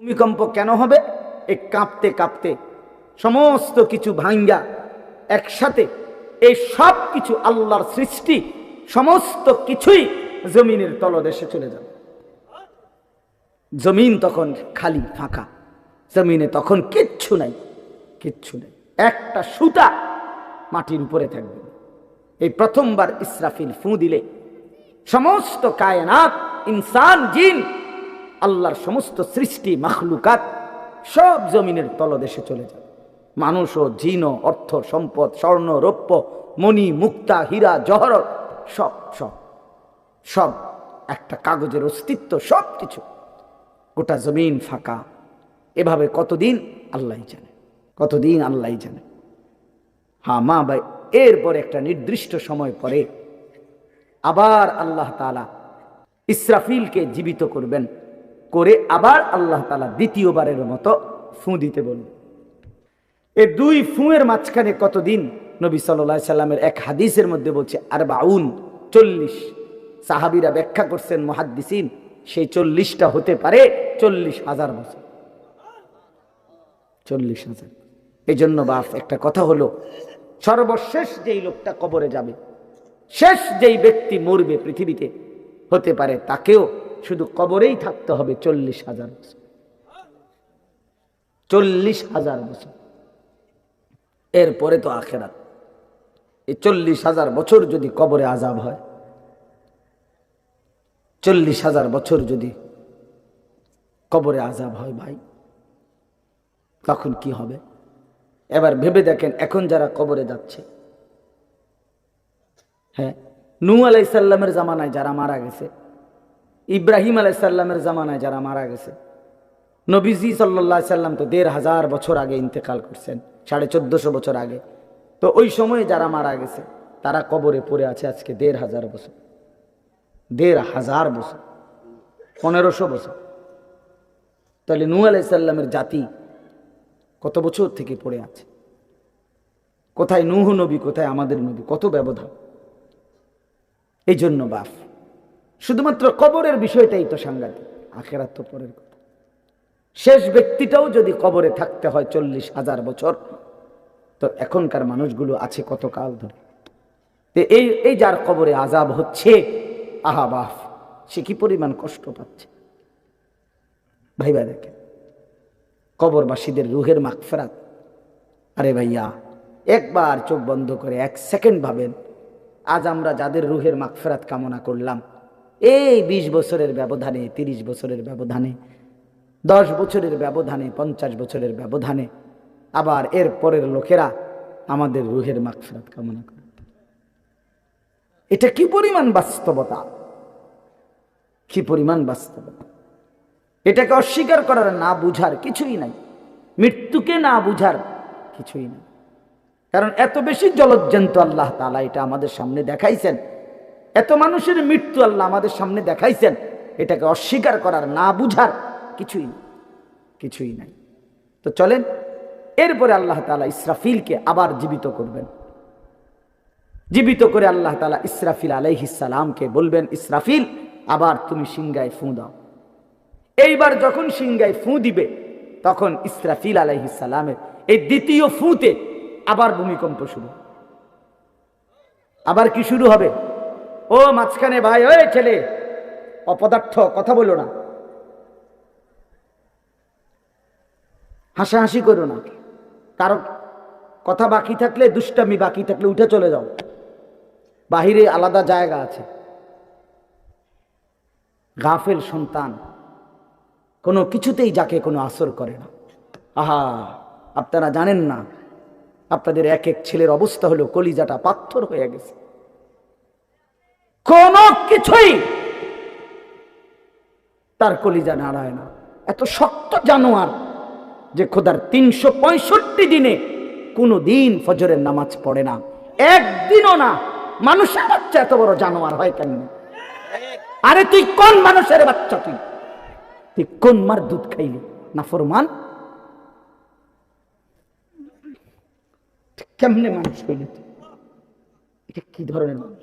ভূমিকম্প কেন হবে? এ কাঁপতে কাঁপতে সমস্ত কিছু ভাঙ্গা একসাথে এই সব কিছু আল্লাহর সৃষ্টি সমস্ত কিছুই জমিনের তলদেশে চলে যাবে। জমিন তখন খালি, ফাঁকা। জমিনে তখন কিচ্ছু নাই, কিচ্ছু নেই। একটা সুতা মাটির উপরে থাকবে। এই প্রথমবার ইসরাফিল ফু দিলে সমস্ত কায়নাত, ইনসান, জিন আল্লাহর সমস্ত সৃষ্টি, মাখলুকাত সব জমিনের তলদেশে চলে যাবে। মানুষ ও জিন অর্থ, সম্পদ, স্বর্ণ, রৌপ্য, মণি, মুক্তা, হীরা জহরত সব সব সব একটা কাগজের অস্তিত্ব, সব কিছু গোটা জমিন ফাঁকা। এভাবে কতদিন আল্লাহ জানে, কতদিন আল্লাহ জানে। হ্যাঁ মা, ভাই, এরপরে একটা নির্দিষ্ট সময় পরে আবার আল্লাহ তালা ইসরাফিলকে জীবিত করবেন। করে আবার আল্লাহ তালা দ্বিতীয়বারের মতো ফুঁ দিতে বলবেন এ দুই ফুঁয়ের মাঝখানে কতদিন? নবী সাল্লাহ সাল্লামের এক হাদিসের মধ্যে বলছে আর বাউন চল্লিশ। সাহাবিরা ব্যাখ্যা করছেন, মহাদ্দিসিন, সেই চল্লিশটা হতে পারে চল্লিশ হাজার বছর। চল্লিশ হাজার। এই জন্য বাপ একটা কথা হলো, সর্বশেষ যেই লোকটা কবরে যাবে, শেষ যেই ব্যক্তি মরবে পৃথিবীতে, হতে পারে তাকেও শুধু কবরেই থাকতে হবে চল্লিশ হাজার বছর। চল্লিশ হাজার বছর। এরপরে তো আখেরাত। এই চল্লিশ হাজার বছর যদি কবরে আজাব হয়, চল্লিশ হাজার বছর যদি কবরে আজাব হয় ভাই, তখন কি হবে? এবার ভেবে দেখেন, এখন যারা কবরে যাচ্ছে হ্যাঁ? নূ আলাইসাল্লামের জামানায় যারা মারা গেছে ইব্রাহিম আলাইসাল্লামের জামানায় যারা মারা গেছে, নবীজি সাল্লাহ সাল্লাম তো দেড় হাজার বছর আগে ইন্তেকাল করছেন, সাড়ে চোদ্দশো বছর আগে। তো ওই সময়ে যারা মারা গেছে, তারা কবরে পড়ে আছে আজকে দেড় হাজার বছর। দেড় হাজার বছর, পনেরোশো বছর। তাহলে নূ আলাইসাল্লামের জাতি কত বছর থেকে পড়ে আছে? কোথায় নুহ নবী, কোথায় আমাদের নবী? কত ব্যবধান? এই জন্য বাফ। শুধুমাত্র কবরের বিষয়টাই তো সাংঘাতিক, আখেরাত তো পরের কথা। শেষ ব্যক্তিটাও যদি কবরে থাকতে হয় চল্লিশ হাজার বছর, তো এখনকার মানুষগুলো আছে কত কাল ধরে এই এই যার কবরে আজাব হচ্ছে, আহা বাফ, সে কি পরিমাণ কষ্ট পাচ্ছে? ভাইবা দেখেন, কবরবাসীদের রুহের মাগফেরাত। আরে ভাইয়া, একবার চোখ বন্ধ করে এক সেকেন্ড ভাবেন, আজ আমরা যাদের রুহের মাগফেরাত কামনা করলাম এই ২০ বছরের ব্যবধানে ৩০ বছরের ব্যবধানে, দশ বছরের ব্যবধানে, পঞ্চাশ বছরের ব্যবধানে, আবার এর পরের লোকেরা আমাদের রুহের মাগফেরাত কামনা করে। এটা কি পরিমাণ বাস্তবতা? কি পরিমাণ বাস্তবতা? এটাকে অস্বীকার করার না বুঝার কিছুই নাই। মৃত্যুকে না বুঝার কিছুই নাই। কারণ এত বেশি জলজ্জান্ত আল্লাহ তালা এটা আমাদের সামনে দেখাইছেন। এত মানুষের মৃত্যু আল্লাহ আমাদের সামনে দেখাইছেন, এটাকে অস্বীকার করার, না বুঝার কিছুই কিছুই নাই। তো চলেন, এরপরে আল্লাহ তালা ইসরাফিলকে আবার জীবিত করবেন। জীবিত করে আল্লাহ তালা ইসরাফিল আলাইহিসালামকে বলবেন, ইসরাফিল, আবার তুমি সিংগায় ফুঁ দাও। এইবার যখন সিংগায় ফুঁ দিবে, তখন ইসরাফিল আলাইহিসালামের এই দ্বিতীয় ফুঁতে আবার ভূমিকম্প শুরু আবার কি শুরু হবে? ও মাঝখানে ভাই, ওই ছেলে। অপদার্থ, কথা বলো না। হাসাহাসি করো না। কারও কথা বাকি থাকলে, দুষ্টামি বাকি থাকলে উঠে চলে যাও। বাহিরে আলাদা জায়গা আছে। গাফেল সন্তান কোনো কিছুতেই যাকে কোনো আসর করে না। আহা, আপনারা জানেন না, আপনাদের এক এক ছেলের অবস্থা হলো কলিজাটা পাথর হয়ে গেছে। কোন কিছুই তার কলিজা নাড়ায় না। এত শক্ত জানোয়ার যে খোদার তিনশো দিনে কোনো দিন ফজরের নামাজ পড়ে না। একদিনও না, মানুষের বাচ্চা এত বড় জানোয়ার হয় কেন আরে তুই কোন মানুষের বাচ্চা তুই? তুই কোন মার দুধ খাইলি? না ফরমান? কেমনে মানুষ হইলি তুই? এটা কি ধরনের মানুষ?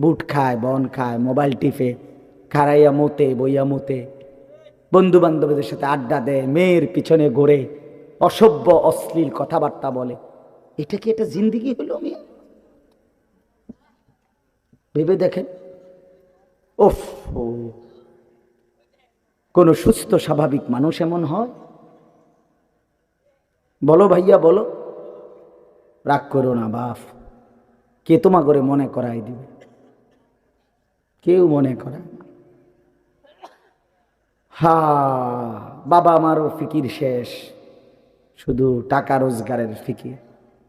বুট খায়, বন খায়, মোবাইল টিপে খারাইয়া মতে, বইয়া মতে। বন্ধু বান্ধবদের সাথে আড্ডা দেয়, মেয়ের পিছনে ঘোরে, অসভ্য, অশ্লীল কথাবার্তা বলে। এটা কি একটা জিন্দিগি হলো মিয়া? ভেবে দেখেন। ওফ কোন সুস্থ, স্বাভাবিক মানুষ এমন হয়? বলো ভাইয়া, বলো। রাগ করো না বাপ কে তোমা করে মনে করাই দিবে? কেউ মনে করে হা, বাবা আমারও ফিকির শেষ। শুধু টাকা রোজগারের ফিকির।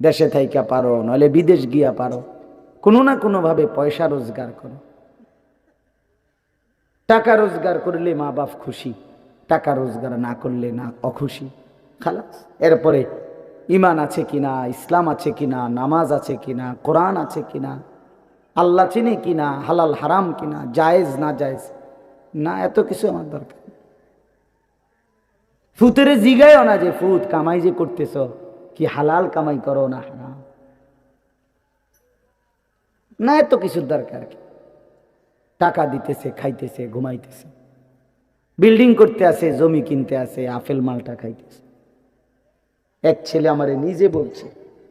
দেশে থাইকা পারো, নইলে বিদেশ গিয়া পারো। কোনো না কোনোভাবে পয়সা রোজগার করো। টাকা রোজগার করলে মা বাপ খুশি, টাকা রোজগার না করলে না অখুশি। খালাস, এরপরে ইমান আছে কিনা, ইসলাম আছে কিনা, নামাজ আছে কিনা, কোরআন আছে কিনা আল্লাহ চিনে কিনা হালাল হারাম কিনা জায়েজ না জায়েজ, না এত কিছু আমার দরকার। ফুতেরে জিগায়ও না যে ফুত, কামাই যে করতেছ, কি হালাল কামাই করো না হারাম। না এত কিছুর দরকার কি? টাকা দিতেছে, খাইতেছে, ঘুমাইতেছে। বিল্ডিং করতে আসে জমি কিনতে আসে আপেল মালটা খাইতেছে। এক ছেলে আমারে নিজে বলছে,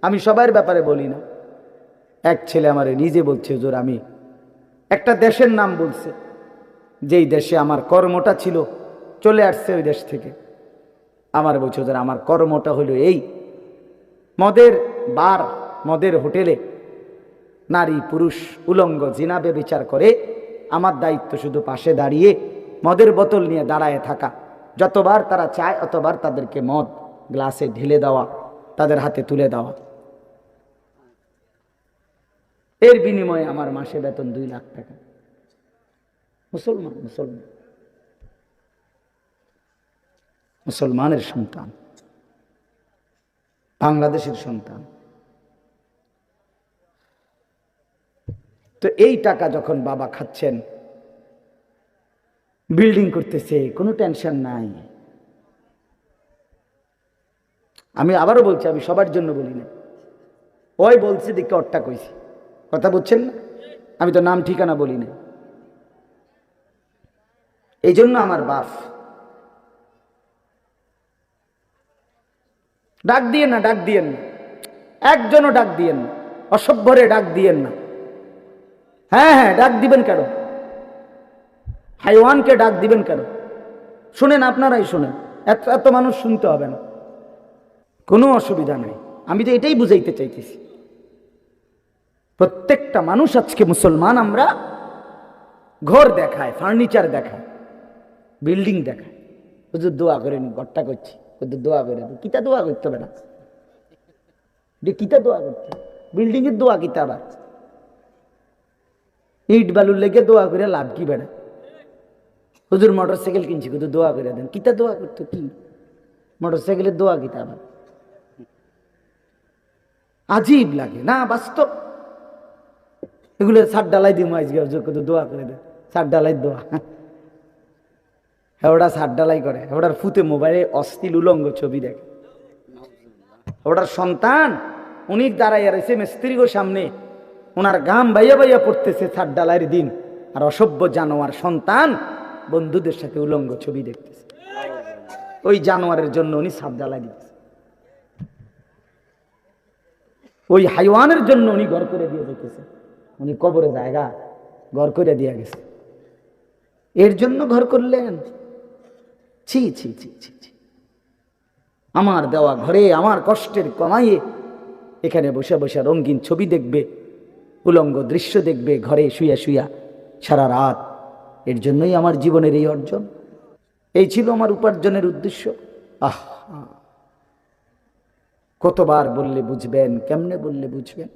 আমি সবার ব্যাপারে বলি না। এক ছেলে আমারে নিজে বলছে জোর আমি একটা দেশের নাম বলছে, যেই দেশে আমার কর্মটা ছিল, চলে আসছে ওই দেশ থেকে। আমার বলছে ওদের আমার কর্মটা হলো এই, মদের বার, মদের হোটেলে নারী, পুরুষ, উলঙ্গ জিনাবে বিচার করে আমার দায়িত্ব শুধু পাশে দাঁড়িয়ে মদের বোতল নিয়ে দাঁড়ায় থাকা। যতবার তারা চায়, অতবার তাদেরকে মদ গ্লাসে ঢেলে দেওয়া, তাদের হাতে তুলে দেওয়া। এর বিনিময়ে আমার মাসে বেতন দুই লাখ টাকা। মুসলমান মুসলমান। মুসলমানের সন্তান। বাংলাদেশের সন্তান। তো এই টাকা যখন বাবা খাচ্ছেন, বিল্ডিং করতেছে, কোনো টেনশন নাই। আমি আবারও বলছি, আমি সবার জন্য বলি না। ওই বলছে, দেখে অট্টা কইছি। কথা বুঝছেন না? আমি তো নাম ঠিকানা বলি না এই জন্য আমার বাপ। ডাক দিয়েন না, ডাক দিয়েন না। একজনও ডাক দিয়েন না। অসভ্যরে ডাক দিয়েন না। হ্যাঁ হ্যাঁ ডাক দিবেন কেন? হাইওয়ানকে ডাক দিবেন কেন? শুনেন, আপনারাই শুনেন। এত এত মানুষ শুনতে হবে না। কোনো অসুবিধা নাই। আমি তো এটাই বুঝাইতে চাইতেছি। প্রত্যেকটা মানুষ আজকে মুসলমান, আমরা ঘর দেখায় ফার্নিচার দেখায় বিল্ডিং দেখায়। হুজুর দোয়া করে নি, ঘরটা করছি। হুজুর দোয়া করে কিতা দোয়া করতে হবে না? কিতা দোয়া করতে বিল্ডিং এর দোয়া কিতা আবার? ইট বালুর লেগে দোয়া করে লাভ কি বেড়া? হুজুর মোটর সাইকেল কিনছি কিন্তু দোয়া করে দেন। কিতা দোয়া করতো কি? মোটর সাইকেলের দোয়া কিতা আবার? আজীব লাগে। না, বাস্তব। এগুলো সার ডালাই দিম আজকে কত দোয়া করে দেন সার ডালাই দোয়া। হ্যাঁ ওটা সার ডালাই করে। ওটার ফুতে মোবাইলে অস্থির উলঙ্গ ছবি দেখে। ওটার সন্তান, উনি দাঁড়াইয়া রয়েছে মিস্ত্রিগো সামনে। ওনার গাম বাইয়া বাইয়া পড়তেছে ছাদ ডালাইয়ের দিন। আর অসভ্য জানোয়ার সন্তান বন্ধুদের সাথে উলঙ্গ ছবি দেখতেছে। ওই জানোয়ারের জন্য উনি ছাদ ডালাই দিতেছে। ওই হাইওয়ানের জন্য উনি ঘর করে দিয়ে দিতেছে উনি কবরে জায়গা ঘর করে দিয়ে গেছে। এর জন্য ঘর করলেন? ছি ছি ছি ছি ছি। আমার দেওয়া ঘরে আমার কষ্টের কমাইয়ে এখানে বসে বসে রঙিন ছবি দেখবে, উলঙ্গ দৃশ্য দেখবে, ঘরে শুয়া শুয়া সারা রাত। এর জন্যই আমার জীবনের এই অর্জন। এই ছিল আমার উপার্জনের উদ্দেশ্য। আহ! কতবার বললে বুঝবেন, কেমনে বললে বুঝবেন?